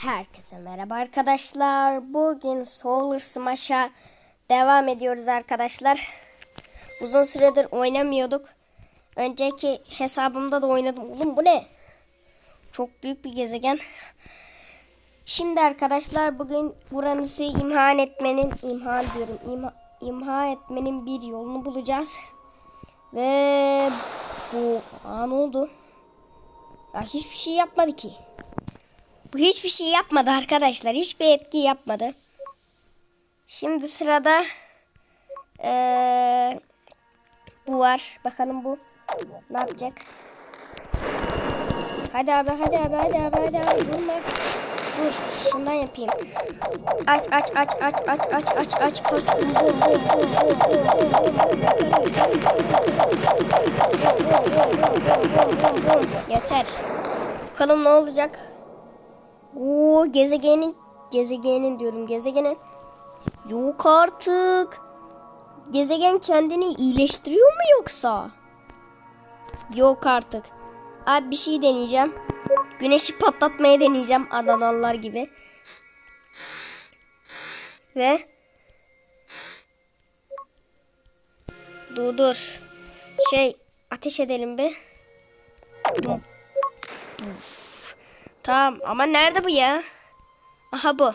Herkese merhaba arkadaşlar. Bugün Solar Smash'a devam ediyoruz arkadaşlar. Uzun süredir oynamıyorduk. Önceki hesabımda da oynadım. Oğlum bu ne? Çok büyük bir gezegen. Şimdi arkadaşlar bugün Uranüs'ü imha etmenin, imha diyorum, imha, imha etmenin bir yolunu bulacağız. Ve bu, aa ne oldu? Ya hiçbir şey yapmadı ki. Bu hiçbir şey yapmadı arkadaşlar. Hiçbir etki yapmadı. Şimdi sırada eee, bu var. Bakalım bu ne yapacak? Hadi abi hadi abi hadi abi hadi abi durma. Dur şundan yapayım. Aç aç aç aç aç aç aç aç koş. Bum bum bum bum bum bum bum bum. Yeter. Bakalım ne olacak? Oo gezegenin gezegenin diyorum gezegenin. Yok artık. Gezegen kendini iyileştiriyor mu yoksa? Yok artık. Abi bir şey deneyeceğim. Güneşi patlatmaya deneyeceğim Adanalılar gibi. Ve Dur dur. Şey ateş edelim bir. Uf. Tamam ama nerede bu ya? Aha bu.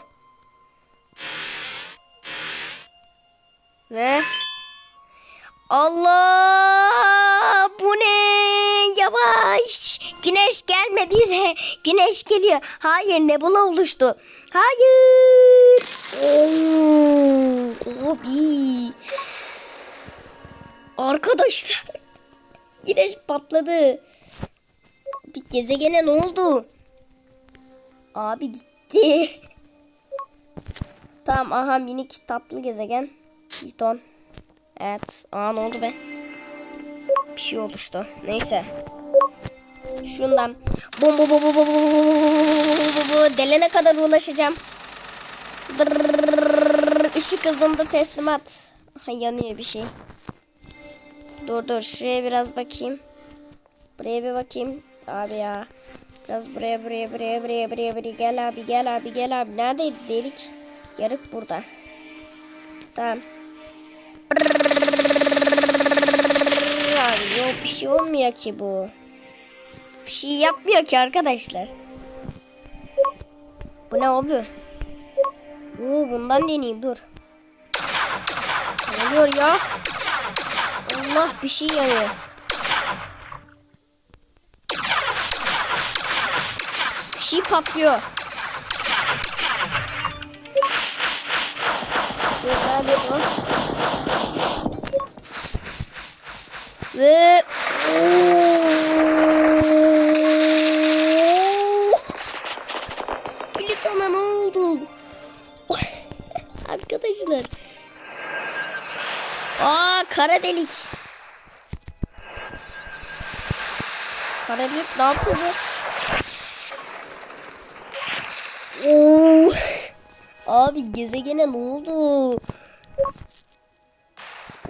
Ve Allah bu ne? Yavaş. Güneş gelme bize. Güneş geliyor. Hayır nebula oluştu. Hayır. Oo, Abi. Arkadaşlar. Güneş patladı. Bir gezegene ne oldu? Abi gitti. tamam aha minik tatlı gezegen. Plüton. Evet. Aa ne oldu be? Bir şey oldu işte. Neyse. Şundan. Bom bom bom bom bom bom delene kadar ulaşacağım. Işık hızında teslimat. Ha, yanıyor bir şey. Dur dur şuraya biraz bakayım. Buraya bir bakayım. Abi ya. Biraz buraya buraya buraya buraya buraya buraya gel abi gel abi gel abi. Neredeydi delik? Yarık burada. Tamam. Abi yok bir şey olmuyor ki bu. Bir şey yapmıyor ki arkadaşlar. Bu ne abi? Oo bundan deneyeyim dur. Ne oluyor ya? Allah bir şey yanıyor. Şey patlıyor. Ve Plüton'a ne oldu? Arkadaşlar. Aa kara delik. Kara delik ne yapıyor bu? Oo. Abi gezegene ne oldu?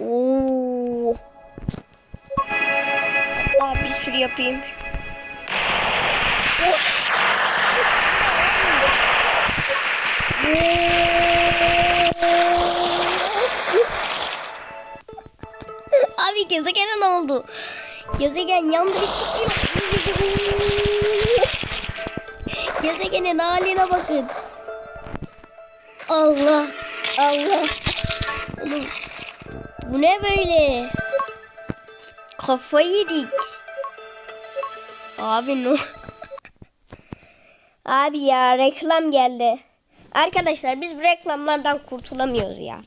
Oo. Aa, bir sürü yapayım. Abi gezegene ne oldu? Gezegen yandı bitti. Gezegenin haline bakın. Allah. Allah. Oğlum, bu ne böyle? Kafayı yedik. Abi ne? Abi ya reklam geldi. Arkadaşlar biz bu reklamlardan kurtulamıyoruz ya.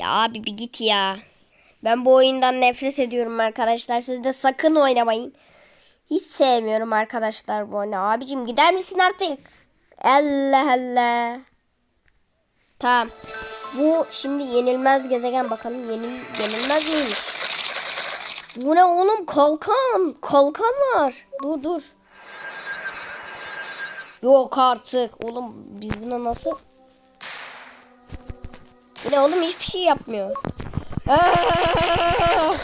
Ya abi bir git ya. Ben bu oyundan nefret ediyorum arkadaşlar. Siz de sakın oynamayın. Hiç sevmiyorum arkadaşlar bu oyunu. Abicim gider misin artık? Allah Allah. Tamam. Bu şimdi yenilmez gezegen bakalım yenil, yenilmez miymiş? Bu ne oğlum kalkan. Kalkan var. Dur dur. Yok artık. Oğlum biz buna nasıl? Bu ne oğlum hiçbir şey yapmıyor. Aa!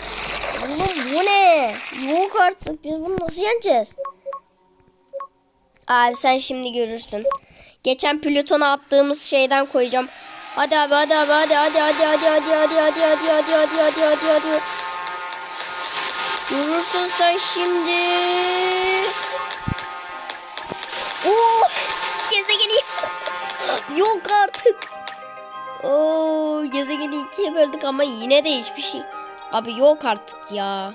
Oğlum bu ne? Yok artık biz bunu nasıl yeneceğiz? Abi sen şimdi görürsün. Geçen Plüton'a attığımız şeyden koyacağım. Hadi abi hadi abi hadi hadi hadi hadi hadi hadi hadi hadi hadi hadi hadi hadi hadi. Görürsün sen şimdi. Oo, gezegeni yok artık. Oo, gezegeni ikiye böldük ama yine de hiçbir şey. Abi yok artık ya.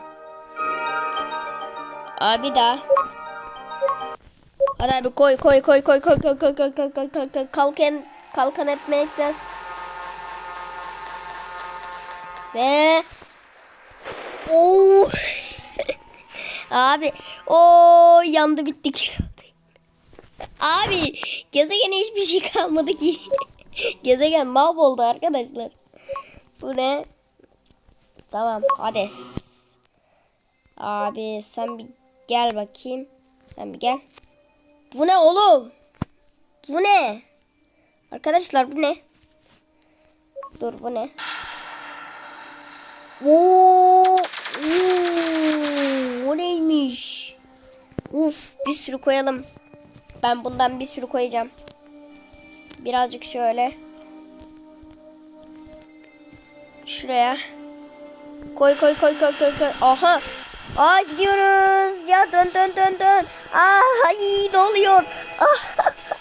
Abi daha. Hadi abi koy koy koy koy koy koy koy koy koy koy koy koy kalkan kalkan etmek biraz. Ve Oo. abi o yandı bittik. Abi gezegene hiçbir şey kalmadı ki. Gezegen mahvoldu arkadaşlar. Bu ne? Tamam hadi. Abi sen bir gel bakayım. Sen bir gel. Bu ne oğlum? Bu ne? Arkadaşlar bu ne? Dur bu ne? Oo, o neymiş? Uf bir sürü koyalım. Ben bundan bir sürü koyacağım. Birazcık şöyle. Şuraya. Koy koy koy koy koy koy. Aha. Aa gidiyoruz. Ya dön dön dön dön. Aa ay ne oluyor?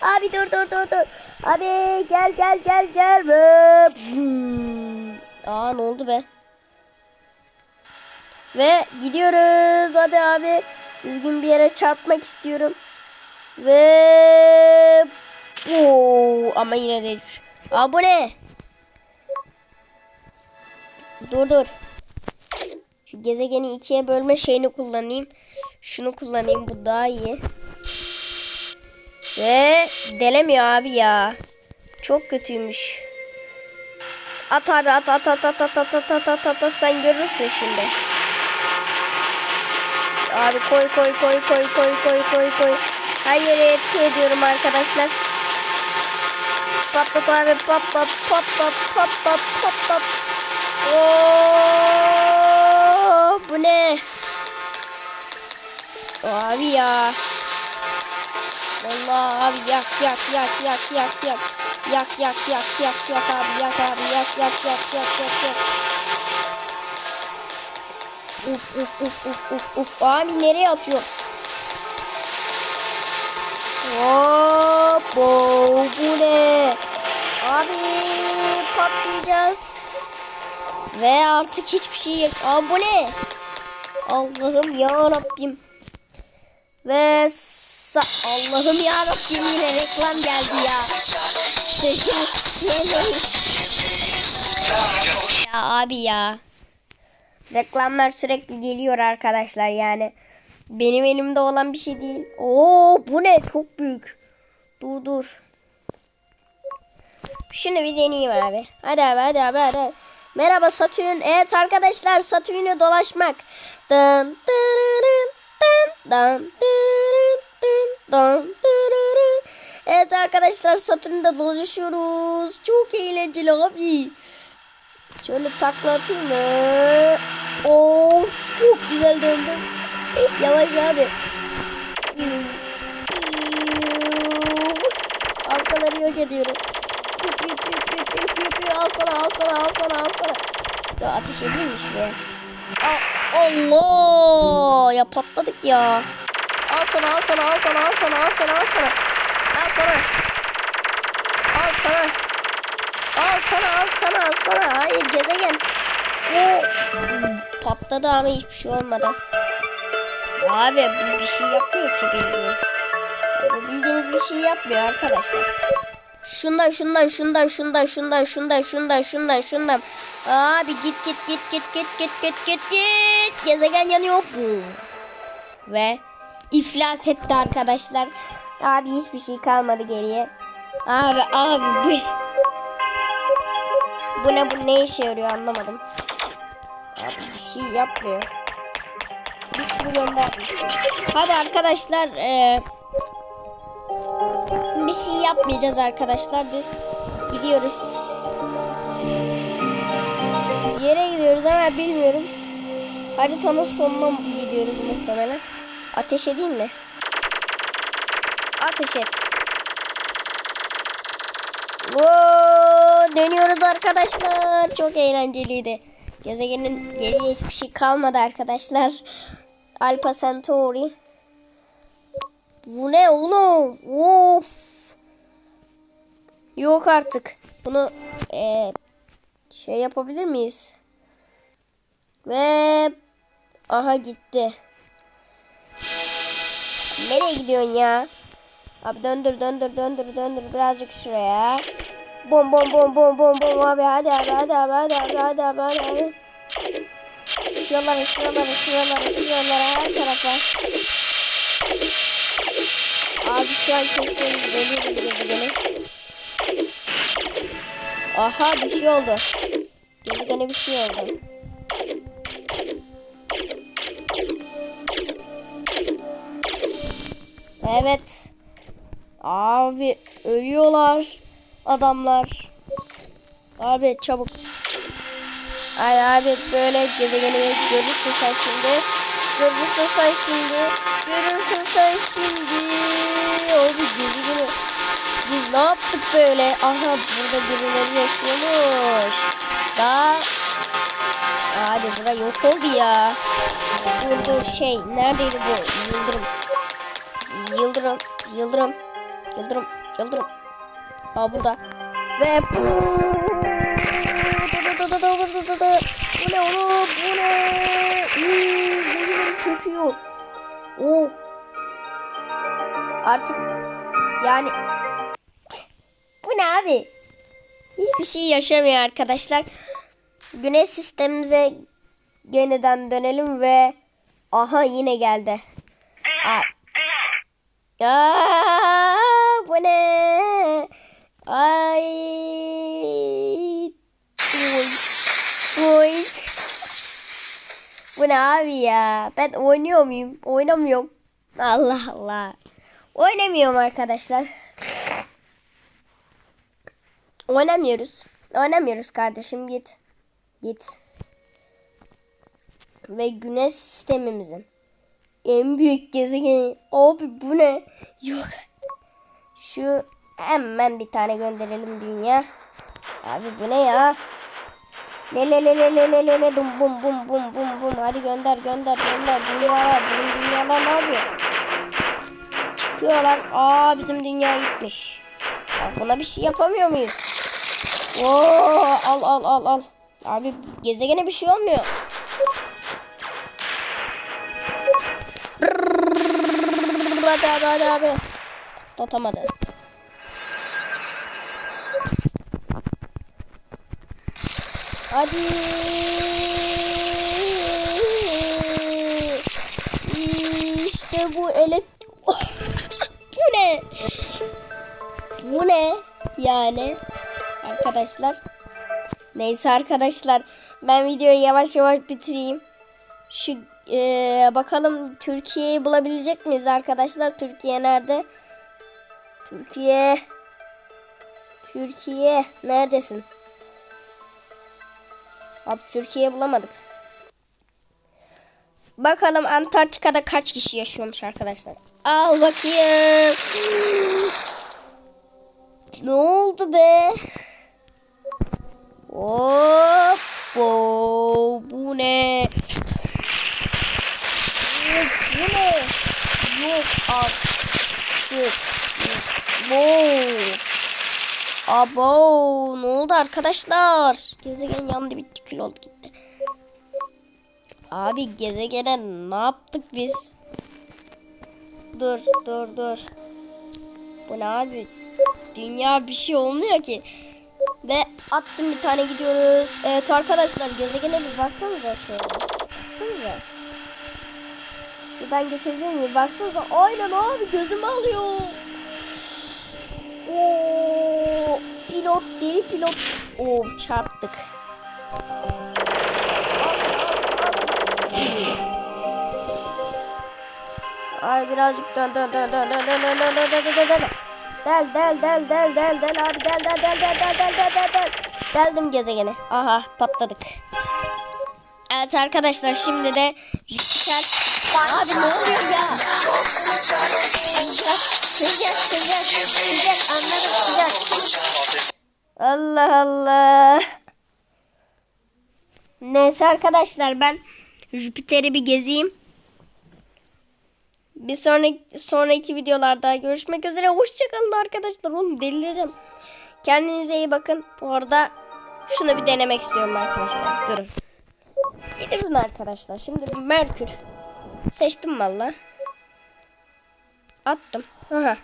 Ah, abi dur dur dur dur. Abi gel gel gel gel. Ve hmm. Aa ne oldu be? Ve gidiyoruz. Hadi abi. Düzgün bir yere çarpmak istiyorum. Ve Oo, ama yine de şey- Aa bu ne? Dur dur. Gezegeni ikiye bölme şeyini kullanayım. Şunu kullanayım bu daha iyi. Ve delemiyor abi ya. Çok kötüymüş. At abi at at at at at at at at at at at sen görürsün şimdi. Abi koy koy koy koy koy koy koy koy. Her yere etki ediyorum arkadaşlar. Patlat abi patlat patlat patlat patlat. Oo, bu ne? Abi ya. Allah abi yak yak yak yak yak yak. Yak yak yak yak yak abi yak abi yak yak yak yak yak yak. Uf uf uf uf uf uf. Abi nereye atıyor? Hop bu ne? Abi patlayacağız. Ve artık hiçbir şey yok. Aa bu ne? Allah'ım ya Rabbim. Ve Allah'ım ya Rabbim yine reklam geldi ya. ya abi ya. Reklamlar sürekli geliyor arkadaşlar yani. Benim elimde olan bir şey değil. Oo bu ne? Çok büyük. Dur dur. Şunu bir deneyeyim abi. Hadi abi hadi abi hadi. Merhaba Satürn. Evet arkadaşlar Satürn'ü dolaşmak. Dın dırırın, dın dın dırırın, dın dın dırırın. Evet arkadaşlar Satürn'de dolaşıyoruz. Çok eğlenceli abi. Şöyle takla atayım mı? Oo çok güzel döndüm. Yavaş abi. Arkaları yok ediyorum. Yap yap yap yap yap yap yap. Al sana al sana al sana al sana. Dur ateş edeyim mi şuraya? Aa, Allah ya patladık ya. Al sana al sana al sana al sana al sana al sana. Al sana. Al sana. Al sana al sana al sana. Hayır gezegen. Oo. Patladı ama hiçbir şey olmadı. Abi bir şey yapmıyor ki bildiğin. Bildiğiniz bir şey yapmıyor arkadaşlar. Şundan şundan şundan şundan şundan şundan şundan şundan şundan. Abi git git git git git git git git git. Gezegen yanıyor bu. Ve iflas etti arkadaşlar. Abi hiçbir şey kalmadı geriye. Abi abi bu. Bu ne bu ne işe yarıyor anlamadım. Abi bir şey yapmıyor. Bir sürü gönder. Hadi arkadaşlar eee bir şey yapmayacağız arkadaşlar. Biz gidiyoruz. Bir yere gidiyoruz ama bilmiyorum. Haritanın sonuna gidiyoruz muhtemelen. Ateş edeyim mi? Ateş et. Oo, dönüyoruz arkadaşlar. Çok eğlenceliydi. Gezegenin geriye hiçbir şey kalmadı arkadaşlar. Alpha Centauri. Bu ne oğlum? Of. Yok artık. Bunu eee, şey yapabilir miyiz? Ve aha gitti. Nereye gidiyorsun ya? Abi döndür döndür döndür döndür birazcık şuraya. Bom bom bom bom bom bom abi hadi abi hadi abi hadi abi hadi abi hadi abi. Şuralara şuralara şuralara şuralara her tarafa. Abi şu an çok. Aha bir şey oldu. Gezegene bir şey oldu. Evet. Abi ölüyorlar adamlar. Abi çabuk. Ay abi böyle gezegeni görürsün sen şimdi. Görürsün sen şimdi. Görürsün sen şimdi. Abi gezegeni. Biz ne yaptık böyle? Aha burada birileri yaşıyormuş. Daha Abi bura yok oldu ya. Burada şey neredeydi bu? Yıldırım. Yıldırım, yıldırım, yıldırım, yıldırım. Aa burada. Ve bu ne oğlum? Bu ne? Yıldırım çöküyor. Oo. Artık yani bu ne abi? Hiçbir şey yaşamıyor arkadaşlar. Güneş sistemimize yeniden dönelim ve aha yine geldi. Aa, ya bu ne? Ay. Bu ne abi ya? Ben oynuyor muyum? Oynamıyorum. Allah Allah. Oynamıyorum arkadaşlar. Oynamıyoruz. Oynamıyoruz kardeşim git. Git. Ve güneş sistemimizin en büyük gezegen. Abi bu ne? Yok. Şu hemen bir tane gönderelim dünya. Abi bu ne ya? Le le le le le le le le dum bum bum bum bum bum. Hadi gönder gönder gönder. Dünyalar bizim dünyalar ne yapıyor? Çıkıyorlar. Aa bizim dünya gitmiş. Ya buna bir şey yapamıyor muyuz? Oo, al al al al. Abi gezegene bir şey olmuyor. Hadi abi hadi abi. Patlatamadı. Hadi. İşte bu elekt... bu ne? Bu ne? Yani arkadaşlar. Neyse arkadaşlar ben videoyu yavaş yavaş bitireyim. Şu ee, bakalım Türkiye'yi bulabilecek miyiz arkadaşlar? Türkiye nerede? Türkiye. Türkiye neredesin? Abi Türkiye bulamadık. Bakalım Antarktika'da kaç kişi yaşıyormuş arkadaşlar. Al bakayım. ne oldu be? Hop. Bu, ne? Bu ne? Yok artık. Bu. Abo ne oldu arkadaşlar? Gezegen yandı bitti kül oldu gitti. Abi gezegene ne yaptık biz? Dur dur dur. Bu ne abi? Dünya bir şey olmuyor ki. Ve attım bir tane gidiyoruz. Evet arkadaşlar gezegene bir baksanıza şöyle. Baksanıza. Şuradan geçebilir miyim? Baksanıza. Aynen abi gözümü alıyor. Oo, pilot deli pilot. Oo çarptık. Ay birazcık dön dön dön dön dön dön dön dön dön dön dön dön. Del del del del del del abi del del del del del del del del del. Deldim gezegeni. Aha patladık. Evet arkadaşlar şimdi de Jüpiter Abi ne oluyor ya? Sıcak, sıcak, sıcak, sıcak, anladım sıcak. Allah Allah. Neyse arkadaşlar ben Jüpiter'i bir gezeyim. Bir sonraki, sonraki videolarda görüşmek üzere. Hoşçakalın arkadaşlar. Oğlum delireceğim. Kendinize iyi bakın. Bu arada şunu bir denemek istiyorum arkadaşlar. Durun. Durun arkadaşlar. Şimdi Merkür. Seçtim valla. Attım. Aha.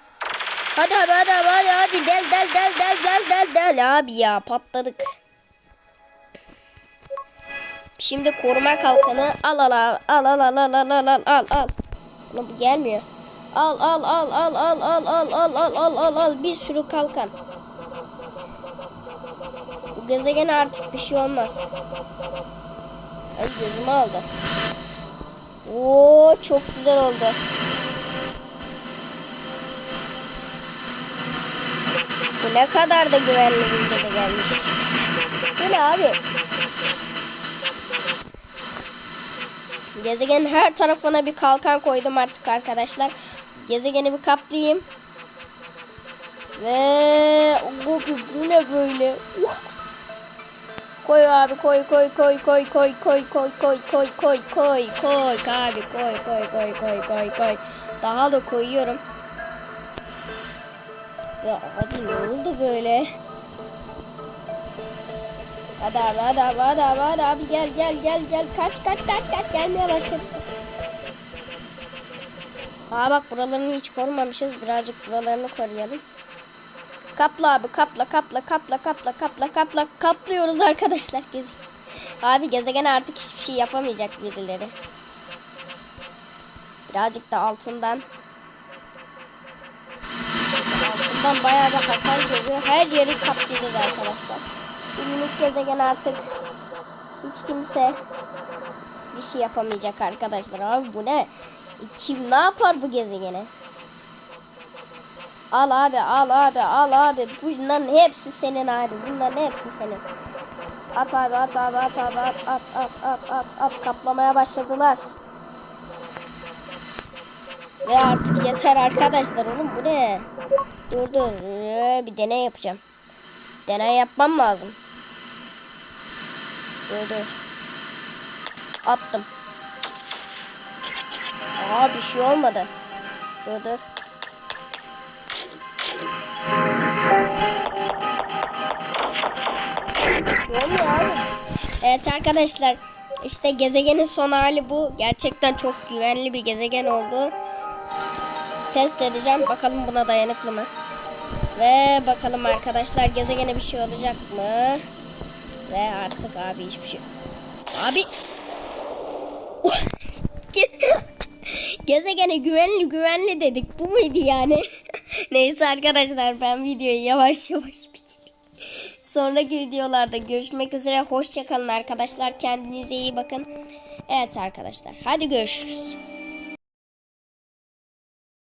Hadi abi hadi abi hadi hadi del del del del del del del abi ya patladık. Şimdi koruma kalkanı al al al al al al al al al al al. Ulan bu gelmiyor. Al al al al al al al al al al al al bir sürü kalkan. Bu gezegene artık bir şey olmaz. Ay gözümü aldı. Oo çok güzel oldu. Bu ne kadar da güvenli bir gelmiş. Bu ne abi? Gezegenin her tarafına bir kalkan koydum artık arkadaşlar. Gezegeni bir kaplayayım. Ve abi bu ne böyle? Uh. Koy abi koy koy koy koy koy koy koy koy koy koy koy koy abi koy koy koy koy koy koy. Daha da koyuyorum. Ya abi ne oldu böyle? Hadi abi hadi abi hadi abi hadi abi gel gel gel gel kaç kaç kaç kaç gelmeye başladı. Aa bak buralarını hiç korumamışız birazcık buralarını koruyalım. Kapla abi kapla kapla kapla kapla kapla kapla kaplıyoruz arkadaşlar gezi. Abi gezegen artık hiçbir şey yapamayacak birileri. Birazcık da altından altından bayağı bir hasar görüyor. Her yeri kaplayacağız arkadaşlar. Bu minik gezegen artık hiç kimse bir şey yapamayacak arkadaşlar. Abi bu ne? Kim ne yapar bu gezegene? Al abi al abi al abi. Bunların hepsi senin abi. Bunların hepsi senin. At abi at abi at abi at at at at at at kaplamaya başladılar. Ve artık yeter arkadaşlar oğlum bu ne? Dur dur ee, bir deney yapacağım. Deney yapmam lazım. Dur dur. Attım. Aa bir şey olmadı. Dur dur. Evet arkadaşlar işte gezegenin son hali bu. Gerçekten çok güvenli bir gezegen oldu. Test edeceğim. Bakalım buna dayanıklı mı? Ve bakalım arkadaşlar gezegene bir şey olacak mı? Ve artık abi hiçbir şey. Abi. Gezegene güvenli güvenli dedik. Bu muydu yani? Neyse arkadaşlar ben videoyu yavaş yavaş bitireyim. Sonraki videolarda görüşmek üzere. Hoşçakalın arkadaşlar. Kendinize iyi bakın. Evet arkadaşlar. Hadi görüşürüz.